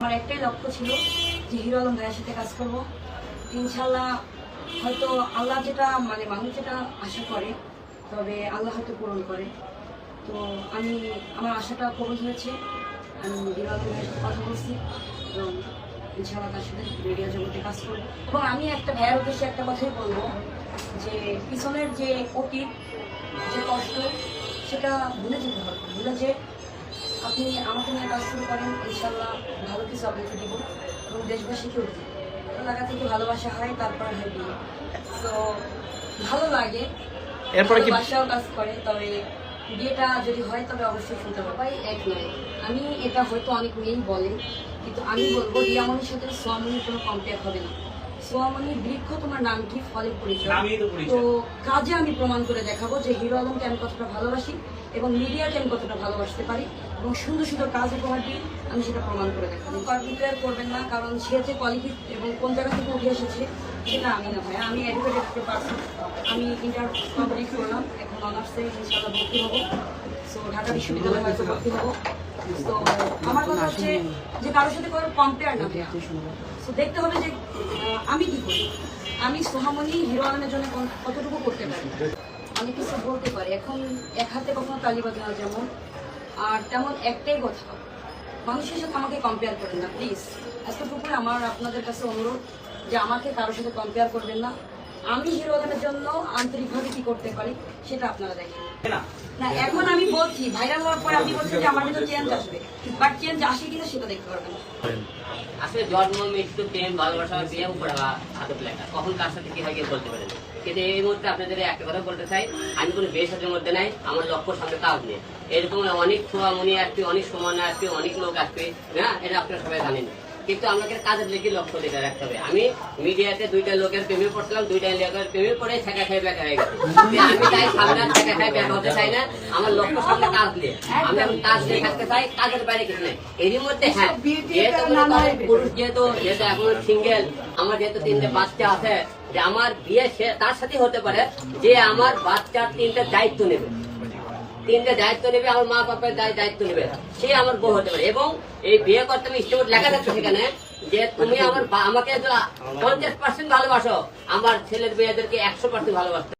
আমার একটাই লক্ষ্য ছিল যে হিরো আলম ভাইয়ের সাথে কাজ করব। ইনশাল্লাহ হয়তো আল্লাহ যেটা মানে মানুষ যেটা আশা করে, তবে আল্লাহ হয়তো পূরণ করে। তো আমি, আমার আশাটা পূরণ হয়েছে। আমি হিরো আলম ভাইয়ের সাথে কথা বলছি এবং ইনশাল্লাহ তার সাথে মিডিয়া জগতে কাজ করব। এবং আমি একটা ভাইয়ের উদ্দেশ্যে একটা কথাই বলব যে পিছনের যে অতীত, যে কষ্ট, সেটা ভুলে যেতে হবে। ভুলে যে আপনি আমাকে নিয়ে কাজ শুরু করেন ইনশাল্লাহ ভালো কিছু আপনাকে দিব এবং দেশবাসীকেও দিব। এলাকা থেকে ভালোবাসা হয় তারপর হয় বিয়ে তো ভালো লাগে। এরপরে কি বাসাও কাজ করে তবে বিয়েটা যদি হয় তবে অবশ্যই শুনতে পারব ভাই এক নয়। আমি এটা হয়তো অনেক মেয়েই বলে কিন্তু আমি বলব রিয়ামনির সাথে সোয়ামনির কোনো কম্পেয়ার হবে না। সোয়ামনি বৃক্ষ তোমার নাম কি? ফলে পরিচয়। তো পরিচয়। তো কাজে আমি প্রমাণ করে দেখাবো যে হিরো আলমকে আমি কতটা ভালোবাসি। এবং মিডিয়াকে আমি কতটা ভালোবাসতে পারি এবং সুন্দর সুন্দর কাজ উপহার দিই আমি সেটা প্রমাণ করে দেখাবো। কম্পিউটার করবেন না কারণ সে যে কোয়ালিটি এবং কোন জায়গা থেকে উঠে এসেছে সেটা আমি না ভাই। আমি এডুকেটেড পারসন আমি ইন্টার কমপ্লিট করলাম এখন অনার্সে ইনশাআল্লাহ ভর্তি হব। সো ঢাকা বিশ্ববিদ্যালয়ে হয়তো ভর্তি হব। তো আমার কথা হচ্ছে যে কারোর সাথে কোনো কম্পেয়ার না ভাইয়া সো দেখতে হবে যে আমি কি করি? আমি সোহামণি হিরো আলমের জন্য কতটুকু করতে পারি? অনেক কিছু বলতে পারে। এখন এক হাতে কখনো তালি বাজে না যেমন। আর তেমন একটাই কথা, মানুষের সাথে আমাকে কম্পেয়ার করেন না প্লিজ এতটুকু আমার আপনাদের কাছে অনুরোধ যে আমাকে কারোর সাথে কম্পেয়ার করবেন না। আমি হিরো আলমের জন্য আন্তরিকভাবে কি করতে পারি সেটা আপনারা দেখেন। না। না এখন আমি বলছি ভাইরাল হওয়ার পরে আপনি বলছেন যে আমার কিন্তু চেঞ্জ আসবে। বাট চেঞ্জ আসে কিনা সেটা দেখতে পারবেন আসলে জন্ম মৃত্যু প্রেম ভালোবাসা বিয়ে উপরে হাতে লেখা কখন কার সাথে কি হয় কেউ বলতে পারে না। কিন্তু এই মুহূর্তে আপনাদের একটা কথা বলতে চাই আমি কোনো বেসাদের মধ্যে নাই আমার লক্ষ্য সামনে কাজ নেই। এরকম অনেক ছোয়ামনি আসবে অনেক সমান আসবে অনেক লোক আসবে হ্যাঁ? এটা আপনারা সবাই জানেন। কিন্তু আমাকে কাজের লেগে লক্ষ্য দিতে রাখতে হবে। আমি মিডিয়াতে দুইটা লোকের প্রেমে পড়ছিলাম, দুইটা লোকের প্রেমে পড়ে ছেঁকা খেয়ে বেকা হয়ে গেছে। আমি তাই সামনে ছেঁকা খেয়ে বেকা হতে চাই না, আমার লক্ষ্য সামনে কাজ নিয়ে আমি এখন কাজ নিয়ে থাকতে চাই, কাজের বাইরে কিছু নেই। এরই মধ্যে হ্যাঁ পুরুষ, যেহেতু যেহেতু এখন সিঙ্গেল আমার যেহেতু তিনটে বাচ্চা আছে, যে আমার বিয়ে তার সাথে হতে পারে যে আমার বাচ্চার তিনটে দায়িত্ব নেবে। তিনটে দায়িত্ব নেবে আমার মা বাপের দায়- দায়িত্ব নেবে। সে আমার বউ হতে পারে। এবং এই বিয়ে করতে আমি ইষ্টবোধ লেখা থাকছে সেখানে যে তুমি আমার বা- আমাকে পঞ্চাশ পার্সেন্ট ভালোবাসো। আমার ছেলের মেয়েদেরকে একশো পার্সেন্ট ভালোবাসো